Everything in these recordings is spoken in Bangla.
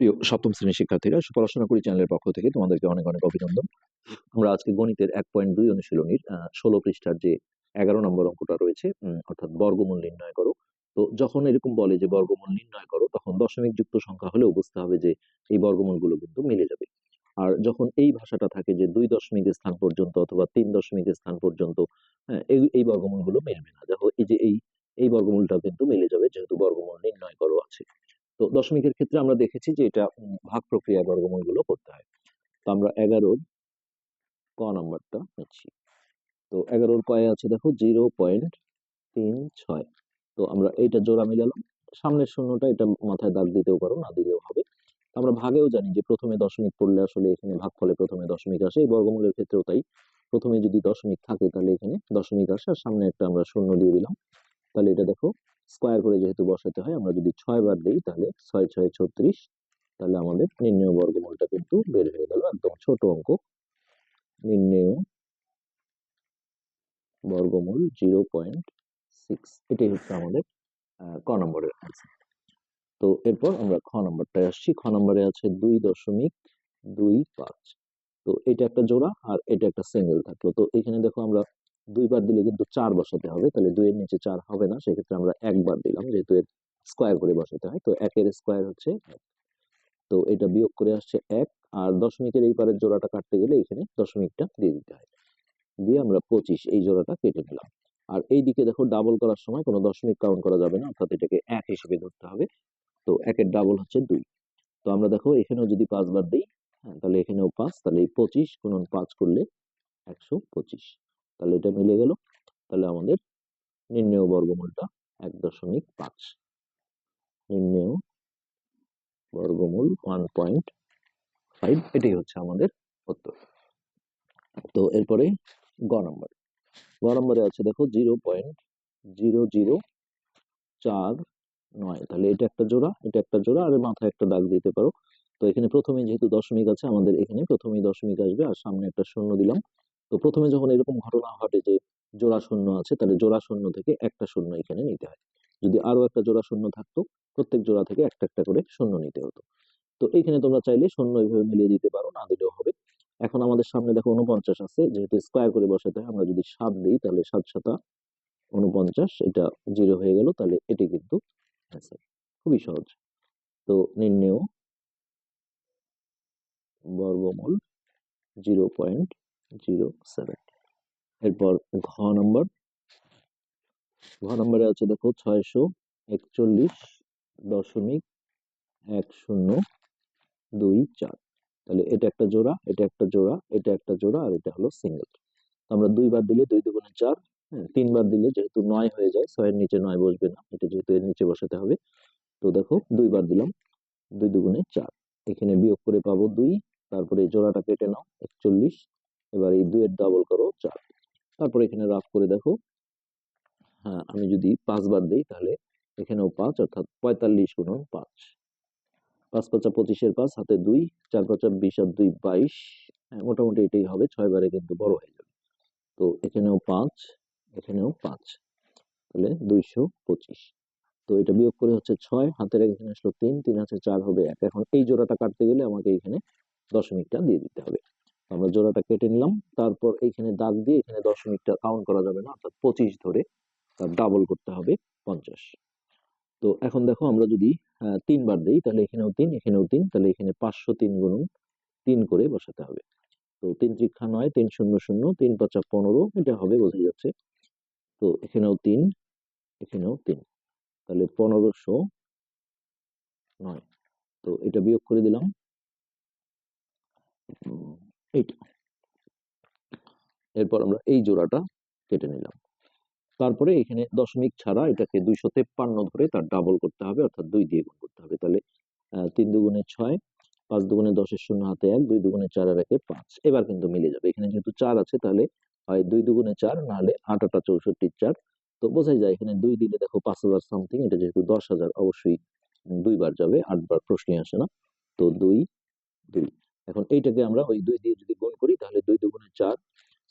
প্রিয় সপ্তম শ্রেণির শিক্ষার্থীরা পড়াশোনা করি চ্যানেলের পক্ষ থেকে তোমাদেরকে অনেক অনেক অভিনন্দন। আমরা আজকে গণিতের এক পয়েন্ট দুই অনুশীলনীর ষোলো পৃষ্ঠার যে এগারো নম্বর অঙ্কটা রয়েছে অর্থাৎ বর্গমূল নির্ণয় করো। তো যখন এরকম বলে যে বর্গমূল নির্ণয় করো, তখন দশমিক যুক্ত সংখ্যা হলেও বুঝতে হবে যে এই বর্গমূলগুলো কিন্তু মিলে যাবে। আর যখন এই ভাষাটা থাকে যে দুই দশমিক স্থান পর্যন্ত অথবা তিন দশমিক স্থান পর্যন্ত হ্যাঁ এই এই বর্গমূলগুলো মিলবে না। দেখো, এই যে এই এই বর্গমূলটা কিন্তু মিলে যাবে, যেহেতু বর্গমূল নির্ণয় করো আছে। তো দশমিকের ক্ষেত্রে আমরা দেখেছি যে এটা ভাগ প্রক্রিয়া বর্গমূলগুলো করতে হয়। তো আমরা এগারোর ক নাম্বারটা নিচ্ছি। তো এগারোর কয়ে আছে দেখো জিরো পয়েন্ট তিন ছয়। তো আমরা এইটা জোড়া মিলালাম। সামনের শূন্যটা এটা মাথায় দাগ দিতেও পারো, না দিলেও হবে। আমরা ভাগেও জানি যে প্রথমে দশমিক পড়লে আসলে এখানে ভাগফলে প্রথমে দশমিক আসে। এই বর্গমূলের ক্ষেত্রেও তাই। প্রথমে যদি দশমিক থাকে তাহলে এখানে দশমিক আসে। আর সামনে একটা আমরা শূন্য দিয়ে দিলাম। তাহলে এটা দেখো স্কোয়ার করে যেহেতু বসাতে হয়, আমরা যদি ছয় বার দিই, তাহলে ছয় ছয়, ছত্রিশ, তাহলে আমাদের নির্ণয় বর্গমূলটা কিন্তু বের হয়ে গেল একদম ছোট অঙ্ক। নির্ণয় বর্গমূল জিরো পয়েন্ট সিক্স, এটাই হচ্ছে আমাদের ক নম্বরের আনসার তো এরপর আমরা খ নম্বরটায় আসছি। খ নম্বরে আছে দুই দশমিক দুই পাঁচ। তো এটা একটা জোড়া আর এটা একটা সিঙ্গেল থাকল। তো এখানে দেখো আমরা দুইবার দিলে কিন্তু চার বসাতে হবে। তাহলে দুইয়ের নিচে চার হবে না। সেক্ষেত্রে আমরা একবার দিলাম, যেহেতু এর স্কোয়ার করে বসাতে হয়। তো একের স্কোয়ার হচ্ছে এক। তো এটা বিয়োগ করে আসছে এক। আর দশমিকের এই পারের জোড়াটা কাটতে গেলে এখানে দশমিকটা দিয়ে দিতে হয়। দিয়ে আমরা পঁচিশ এই জোড়াটা কেটে নিলাম। আর এই দিকে দেখো ডাবল করার সময় কোনো দশমিক কাউন্ট করা যাবে না, অর্থাৎ এটাকে এক হিসেবে ধরতে হবে। তো একের ডাবল হচ্ছে দুই। তো আমরা দেখো এখানেও যদি পাঁচবার দিই হ্যাঁ তাহলে এখানেও পাঁচ, তাহলে এই পঁচিশ গুণন পাঁচ করলে একশো পঁচিশ। তাহলে এটা মিলে গেল। তাহলে আমাদের নির্ণেয় বর্গমূলটা এক দশমিক পাঁচ। নির্ণেয় বর্গমূল ওয়ান পয়েন্ট ফাইভ, এটাই হচ্ছে আমাদের উত্তর। তো এরপরে গ নম্বর। গ নম্বরে আছে দেখো জিরো পয়েন্ট জিরো জিরো চার নয়। তাহলে এটা একটা জোড়া, এটা একটা জোড়া, আর মাথায় একটা দাগ দিতে পারো। তো এখানে প্রথমে যেহেতু দশমিক আছে, আমাদের এখানে প্রথমেই দশমিক আসবে, আর সামনে একটা শূন্য দিলাম। তো প্রথমে যখন এরকম ঘটনা ঘটে যে জোড়া শূন্য আছে, তাহলে জোড়া শূন্য থেকে একটা শূন্য এখানে নিতে হয়। যদি আরও একটা জোড়া শূন্য থাকতো, প্রত্যেক জোড়া থেকে একটা একটা করে শূন্য নিতে হতো। তো এইখানে তোমরা চাইলে শূন্য এইভাবে মিলিয়ে দিতে পারো, না দিলেও হবে। এখন আমাদের সামনে দেখো উনপঞ্চাশ আছে, যেহেতু স্কোয়ার করে বসাতে হয়, আমরা যদি সাত দিই, তাহলে সাত সাতা উনপঞ্চাশ এটা জিরো হয়ে গেল, তাহলে এটি কিন্তু খুবই সহজ। তো নির্ণেয় বর্গমূল জিরো পয়েন্ট জিরো সেভেন। এরপর ঘ নম্বর। ঘ নম্বরে আছে দেখো ছয়শো একচল্লিশ দশমিক এক শূন্য দুই চার। তাহলে এটা একটা জোড়া, এটা একটা জোড়া, এটা একটা জোড়া, আর এটা হলো সিঙ্গেল। আমরা দুইবার দিলে দুই দুগুণে চার হ্যাঁ তিনবার দিলে যেহেতু নয় হয়ে যায়, ছয়ের নিচে নয় বসবে না, এটা যেহেতু এর নিচে বসাতে হবে। তো দেখো দুইবার দিলাম, দুই দুগুণে চার। এখানে বিয়োগ করে পাবো দুই, তারপরে জোড়াটা কেটে নাও, একচল্লিশ দুইয়ের ডাবল করো চার। তারপরে এখানে রাফ করে দেখো। হ্যাঁ আমি যদি পাঁচ পাঁচবার দিই তাহলে এখানেও পাঁচ অর্থাৎ পঁয়তাল্লিশ গুণন পাঁচ। পাঁচ পাঁচা পঁচিশের পাঁচ, হাতে দুই, চার পাঁচা বিশ আর দুই বাইশ। হ্যাঁ মোটামুটি এটাই হবে, ছয় বারে কিন্তু বড় হয়ে যাবে। তো এখানেও পাঁচ এখানেও পাঁচ। তাহলে দুইশো পঁচিশ। তো এটা বিয়োগ করে হচ্ছে ছয়, হাতের এখানে আসলো তিন তিন আছে চার হবে এক। এখন এই জোড়াটা কাটতে গেলে আমাকে এখানে দশমিকটা দিয়ে দিতে হবে। আমরা জোড়াটা কেটে নিলাম। তারপর এইখানে দাগ দিয়ে এখানে দশমিকটা কাউন্ট করা যাবে না, অর্থাৎ পঁচিশ ধরে তার ডাবল করতে হবে পঞ্চাশ। তো এখন দেখো আমরা যদি তিনবার দিই, তাহলে এখানেও তিন এখানেও তিন, তাহলে এখানে পাঁচশো তিন গুণন তিন করে বসাতে হবে। তো তিন ত্রিক্ষা নয়, তিন শূন্য শূন্য, তিন পাঁচা পনেরো, এটা হবে বোঝা যাচ্ছে। তো এখানেও তিন এখানেও তিন, তাহলে পনেরোশো নয়। তো এটা বিয়োগ করে দিলাম। এইটা। এরপর আমরা এই জোড়াটা কেটে নিলাম। তারপরে এখানে দশমিক ছাড়া এটাকে দুইশো তেপ্পান্ন ধরে তার ডাবল করতে হবে, অর্থাৎ দুই দিয়ে গুণ করতে হবে। তাহলে তিন দুগুণে ছয়, পাঁচ দুগুণে দশের শূন্য হাতে এক, দুই দুগুণে চার আর একে পাঁচ। এবার কিন্তু মিলে যাবে। এখানে যেহেতু চার আছে, তাহলে হয় দুই দুগুণে চার, নাহলে আট আটা চৌষট্টি চার। তো বোঝাই যায়, এখানে দুই দিলে দেখো পাঁচ হাজার সামথিং এটা যেহেতু দশ হাজার, অবশ্যই দুইবার যাবে, আটবার প্রশ্নই আসে না। তো দুই দুই। এখন এইটাকে আমরা ওই দুই দিয়ে যদি গুণ করি, তাহলে দুই দুগুণে চার,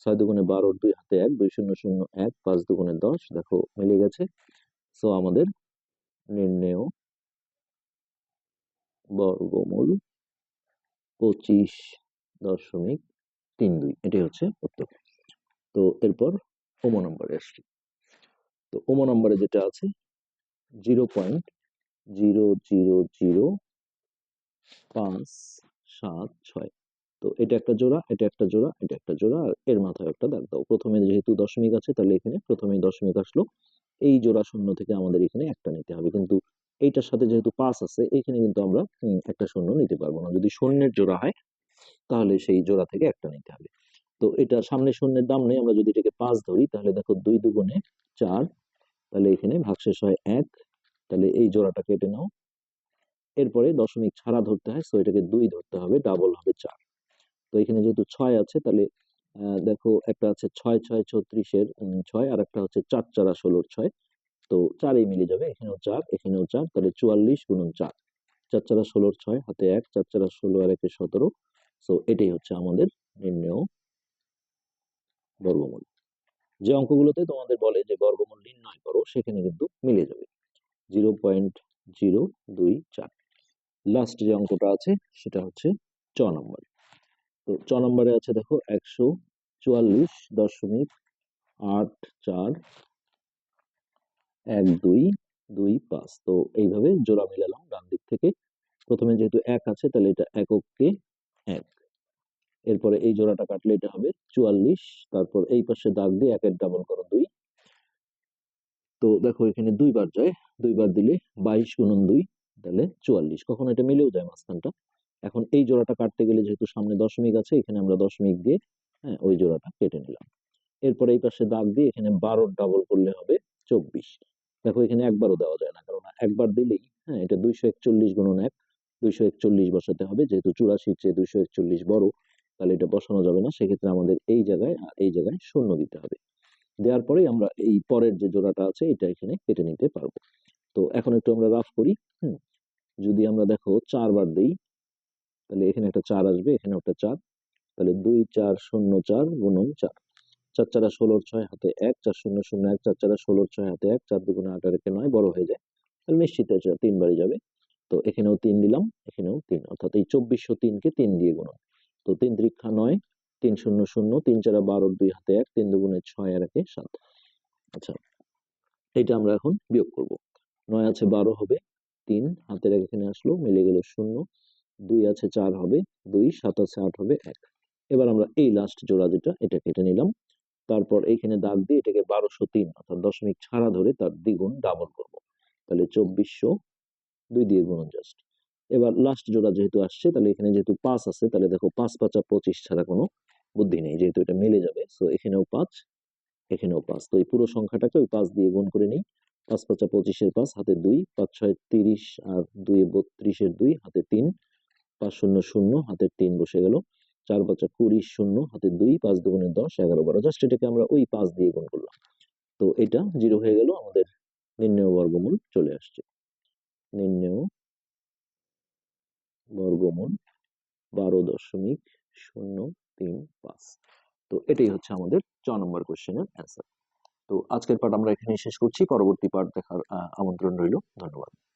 ছয় দুগুণে বারো, দুই হাতে এক, দুই শূন্য শূন্য এক, পাঁচ দুগুণে দশ, দেখো মিলে গেছে। সো আমাদের নির্ণেয় বর্গমূল পঁচিশ দশমিক তিন দুই, এটাই হচ্ছে উত্তর। তো এরপর ওমো নম্বরে আসছি। তো ওমো নম্বরে যেটা আছে, zero point zero zero zero পাঁচ সাত, ছয়। তো এটা একটা জোড়া, এটা একটা জোড়া, এটা একটা জোড়া, আর এর মাথায় একটা দাগ দাও। প্রথমে যেহেতু দশমিক আছে, তাহলে এখানে প্রথমে দশমিক আসলো। এই জোড়া শূন্য থেকে আমাদের এখানে একটা নিতে হবে। কিন্তু এইটার সাথে যেহেতু পাঁচ আছে, এখানে কিন্তু আমরা একটা শূন্য নিতে পারব না। যদি শূন্যের জোড়া হয়, তাহলে সেই জোড়া থেকে একটা নিতে হবে। তো এটা সামনে শূন্যের দাম নেই। আমরা যদি এটাকে পাঁচ ধরি, তাহলে দেখো দুই দুগুণে চার, তাহলে এখানে ভাগশেষ হয় এক। তাহলে এই জোড়াটা কেটে নাও। এরপরে দশমিক ছাড়া ধরতে হয় সো এটাকে দুই ধরতে হবে ডাবল হবে চার। তো এখানে যেহেতু ছয় আছে, তাহলে দেখো একটা আছে ছয় ছয়, ছত্রিশের ছয়, আর একটা হচ্ছে চার, চারা ষোলোর ছয়। তো চারেই মিলে যাবে, এখানেও চার এখানেও চার, তাহলে চুয়াল্লিশ গুণন চার। চার, চারা ষোলোর ছয়, হাতে এক, চার, চারা ষোলো, আর একে সতেরো। সো এটাই হচ্ছে আমাদের নির্ণয় বর্গমূল। যে অঙ্কগুলোতে তোমাদের বলে যে বর্গমূল নির্ণয় করো, সেখানে কিন্তু মিলে যাবে। জিরো পয়েন্ট জিরো দুই চার। লাস্ট যে অঙ্কটা আছে, সেটা হচ্ছে চ নম্বর। তো চ নম্বরে আছে দেখো একশো চুয়াল্লিশ দশমিক আট চার এক দুই দুই পাঁচ। তো এইভাবে জোড়া মিলালাম ডান দিক থেকে। প্রথমে যেহেতু এক আছে, তাহলে এটা এককে এক। এরপরে এই জোড়াটা কাটলে এটা হবে চুয়াল্লিশ, তারপর এই পাশে দাগ দিয়ে একের ডাবল করো দুই। তো দেখো এখানে দুইবার যায় দুইবার দিলে বাইশ গুণন দুই। তাহলে চুয়াল্লিশ। কখনো এটা মিলেও যায় মাঝখানটা। এখন এই জোড়াটা কাটতে গেলে যেহেতু সামনে দশমিক আছে, এখানে আমরা দশমিক দিয়ে হ্যাঁ ওই জোড়াটা কেটে নিলাম। এরপরে এই পাশে দাগ দিয়ে এখানে বারোর ডাবল করলে হবে চব্বিশ। দেখো এখানে একবারও দেওয়া যায় না, কারণ একবার দিলেই হ্যাঁ এটা দুইশো একচল্লিশ গুণন এক, দুইশো একচল্লিশ বসাতে হবে। যেহেতু চুরাশির চেয়ে দুইশো একচল্লিশ বড়, তাহলে এটা বসানো যাবে না। সেক্ষেত্রে আমাদের এই জায়গায় আর এই জায়গায় শূন্য দিতে হবে। দেওয়ার পরেই আমরা এই পরের যে জোড়াটা আছে, এটা এখানে কেটে নিতে পারব। তো এখন একটু আমরা রাফ করি, হুম যদি আমরা দেখো চারবার দিই, তাহলে এখানে একটা চার আসবে, এখানে একটা চার। তাহলে দুই, চার, শূন্য, চার, গুণন চার। চার চারা ষোলোর ছয় হাতে এক, চার শূন্য শূন্য এক, চার চারা ষোলোর ছয় হাতে এক, চার দুগুণে আট আর নয় বড় হয়ে যায়। তাহলে নিশ্চিত আছে তিনবারই যাবে। তো এখানেও তিন দিলাম, এখানেও তিন। অর্থাৎ এই চব্বিশশো তিনকে তিন দিয়ে গুণন। তো তিন ত্রিক্ষা নয়, তিন শূন্য শূন্য, তিন চারা বারোর দুই হাতে এক, তিন দুগুণে ছয় আর একে সাত। আচ্ছা এটা আমরা এখন বিয়োগ করব। নয় আছে বারো হবে তিন, হাতের এক এখানে আসলো, মিলে গেল শূন্য, দুই আছে চার হবে, দুই, সাত আছে আট হবে এক। এবার আমরা এই লাস্ট জোড়া যেটা এটা কেটে নিলাম। তারপর এইখানে দাগ দিয়ে এটাকে বারোশো তিন, অর্থাৎ দশমিক ছাড়া ধরে তার দ্বিগুণ ডাবল করব। তাহলে চব্বিশশো দুই দিয়ে গুণন জাস্ট এবার লাস্ট জোড়া যেহেতু আসছে, তাহলে এখানে যেহেতু পাঁচ আছে, তাহলে দেখো পাঁচ, পাঁচা পঁচিশ ছাড়া কোনো বুদ্ধি নেই, যেহেতু এটা মিলে যাবে। সো এখানেও পাঁচ এখানেও পাঁচ। তো এই পুরো সংখ্যাটাকে ওই পাঁচ দিয়ে গুণ করে নিই। পাঁচ পাঁচা পঁচিশের পাঁচ, হাতে দুই পাঁচ ছয় তিরিশ আর দুই বত্রিশের দুই, হাতে তিন, পাঁচ শূন্য শূন্য, হাতে তিন বসে গেল। চার পাঁচা কুড়ি শূন্য, হাতে দুই, পাঁচ দুগুণে দশ, এগারো বারো। জাস্ট এটাকে আমরা ওই পাঁচ দিয়ে গুণ করলাম। তো এটা জিরো হয়ে গেল, আমাদের নির্ণয় বর্গমূল চলে আসছে। নির্ণয় বর্গমূল বারো দশমিক শূন্য তিন পাঁচ। তো এটাই হচ্ছে আমাদের চ নম্বর কোশ্চেনের অ্যান্সার তো আজকের পাঠ আমরা এখানেই শেষ করছি। পরবর্তী পাঠ দেখার আমন্ত্রণ রইল। ধন্যবাদ।